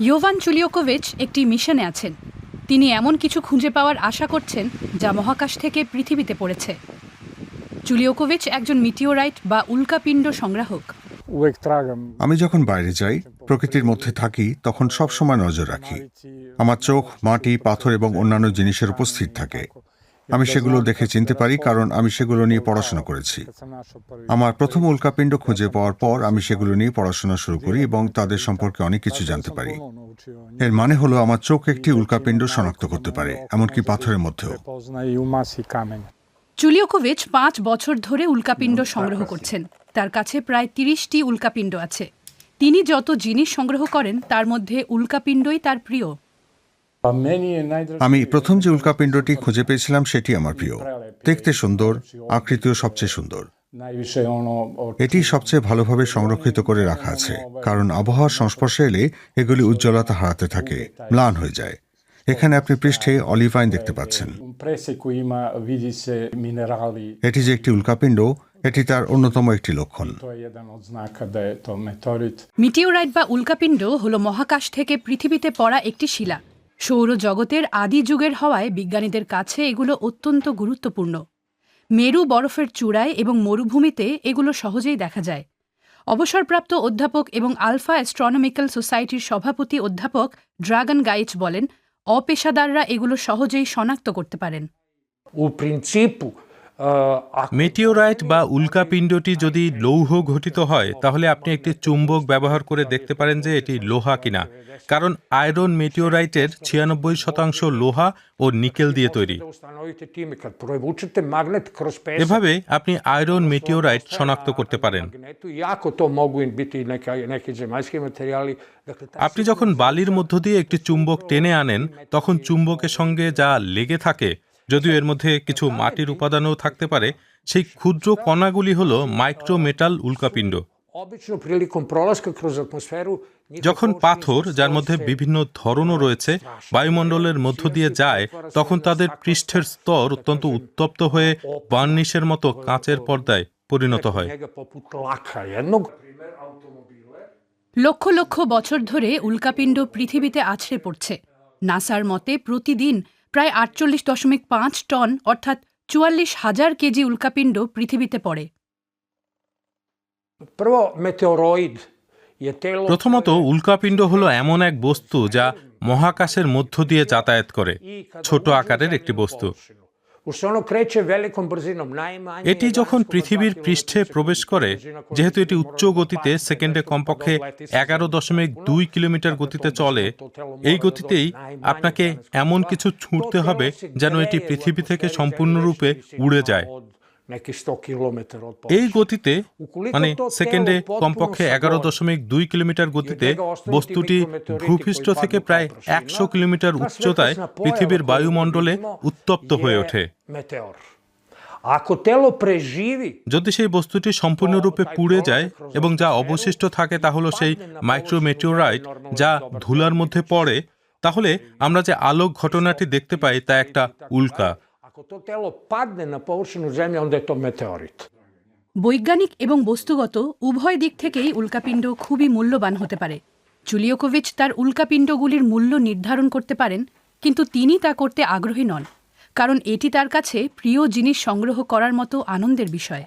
ইয়োভান চুলিওকোভিচ একটি মিশনে আছেন। তিনি এমন কিছু খুঁজে পাওয়ার আশা করছেন যা মহাকাশ থেকে পৃথিবীতে পড়েছে। চুলিওকোভিচ একজন মিটিওরাইট বা উল্কাপিণ্ড সংগ্রাহক। আমি যখন বাইরে যাই, প্রকৃতির মধ্যে থাকি, তখন সব সময় নজর রাখি। আমার চোখ, মাটি, পাথর এবং অন্যান্য জিনিসের উপস্থিত থাকে। আমি সেগুলো দেখে চিনতে পারি, কারণ আমি সেগুলো নিয়ে পড়াশোনা করেছি আমার প্রথম উল্কাপিণ্ড খুঁজে পাওয়ার পর আমি সেগুলো নিয়ে পড়াশোনা শুরু করি এবং তাদের সম্পর্কে অনেক কিছু জানতে পারি. এর মানে হলো আমার চোখ একটি উল্কাপিণ্ড শনাক্ত করতে পারে, এমনকি পাথরের মধ্যেও. চুলিওকোভিচ পাঁচ বছর ধরে উল্কাপিণ্ড সংগ্রহ করছেন তার কাছে প্রায় তিরিশটি উল্কাপিণ্ড আছে তিনি যত জিনিস সংগ্রহ করেন, তার মধ্যে উল্কাপিণ্ডই তার প্রিয় আমি প্রথম যে উল্কাপিণ্ডটি খুঁজে পেয়েছিলাম সেটি আমার প্রিয়। দেখতে সুন্দর আকৃতিও সবচেয়ে সুন্দর। এটি সবচেয়ে ভালোভাবে সংরক্ষিত করে রাখা আছে কারণ আবহাওয়ার সংস্পর্শে এলে এগুলি উজ্জ্বলতা হারাতে থাকে ম্লান হয়ে যায়। এখানে আপনি পৃষ্ঠে অলিভাইন দেখতে পাচ্ছেন। এটি যে একটি উল্কাপিণ্ড এটি তার অন্যতম একটি লক্ষণ. মিটিওরাইট বা উল্কাপিণ্ড হল মহাকাশ থেকে পৃথিবীতে পড়া একটি শিলা। সৌরজগতের আদি যুগের হওয়ায় বিজ্ঞানীদের কাছে এগুলো অত্যন্ত গুরুত্বপূর্ণ। মেরু বরফের চূড়ায় এবং মরুভূমিতে এগুলো সহজেই দেখা যায়। অবসরপ্রাপ্ত অধ্যাপক এবং আলফা অ্যাস্ট্রনমিক্যাল সোসাইটির সভাপতি অধ্যাপক ড্রাগন গাইচ বলেন, অপেশাদাররা এগুলো সহজেই শনাক্ত করতে পারেন। মেটিওরাইট বা উল্কাপিণ্ডটি যদি লৌহ ঘটিত হয়, তাহলে আপনি একটি চুম্বক ব্যবহার করে দেখতে পারেন যে এটি লোহা কিনা। কারণ আয়রন মেটিওরাইটের ছিয়ানব্বই শতাংশ লোহা ও নিকেল দিয়ে তৈরি। এভাবে আপনি আয়রন মেটিওরাইট শনাক্ত করতে পারেন। আপনি যখন বালির মধ্য দিয়ে একটি চুম্বক টেনে আনেন, তখন চুম্বকের সঙ্গে যা লেগে থাকে যদিও এর মধ্যে কিছু মাটির উপাদানও থাকতে পারে সেই ক্ষুদ্র কণাগুলি হল মাইক্রোমেটাল উল্কাপিণ্ড। যখন পাথর যার মধ্যে বিভিন্ন ধরনও রয়েছে বায়ুমণ্ডলের মধ্য দিয়ে যায় তখন তাদের পৃষ্ঠের স্তর অত্যন্ত উত্তপ্ত হয়ে বার্নিশের মতো কাঁচের পর্দায় পরিণত হয়. লক্ষ লক্ষ বছর ধরে উল্কাপিণ্ড পৃথিবীতে আছড়ে পড়ছে। নাসার মতে প্রতিদিন প্রায় আটচল্লিশ দশমিক পাঁচ টন অর্থাৎ চুয়াল্লিশ হাজার কেজি উল্কাপিণ্ড পৃথিবীতে পড়ে. প্রথমত উল্কাপিণ্ড হলো এমন এক বস্তু যা মহাকাশের মধ্য দিয়ে যাতায়াত করে ছোট আকারের একটি বস্তু এটি যখন পৃথিবীর পৃষ্ঠে প্রবেশ করে যেহেতু এটি উচ্চ গতিতে সেকেন্ডে কমপক্ষে এগারো দশমিক দুই কিলোমিটার গতিতে চলে এই গতিতেই আপনাকে এমন কিছু ছুঁড়তে হবে যেন এটি পৃথিবী থেকে সম্পূর্ণরূপে উড়ে যায়। Neki 100 km od এই গতিতে মানে সেকেন্ডে কমপক্ষে এগারো দশমিক দুই কিলোমিটার গতিতে বস্তুটি ভূপৃষ্ঠ থেকে প্রায় একশো কিলোমিটার উচ্চতায় পৃথিবীর বায়ুমণ্ডলে উত্তপ্ত হয়ে ওঠে। যদি সেই বস্তুটি সম্পূর্ণরূপে পুড়ে যায় এবং যা অবশিষ্ট থাকে তা হলো সেই মাইক্রোমেটিওরাইট যা ধুলার মধ্যে পড়ে তাহলে আমরা যে আলোক ঘটনাটি দেখতে পাই তা একটা উল্কা। Ako to telo padne na površinu zemlje, onda je to meteorit. বৈজ্ঞানিক এবং বস্তুগত উভয় দিক থেকেই উল্কাপিণ্ড খুবই মূল্যবান হতে পারে চুলিওকোভিচ তার উল্কাপিণ্ডগুলির মূল্য নির্ধারণ করতে পারেন কিন্তু তিনি তা করতে আগ্রহী নন কারণ এটি তার কাছে প্রিয় জিনিস সংগ্রহ করার মতো আনন্দের বিষয়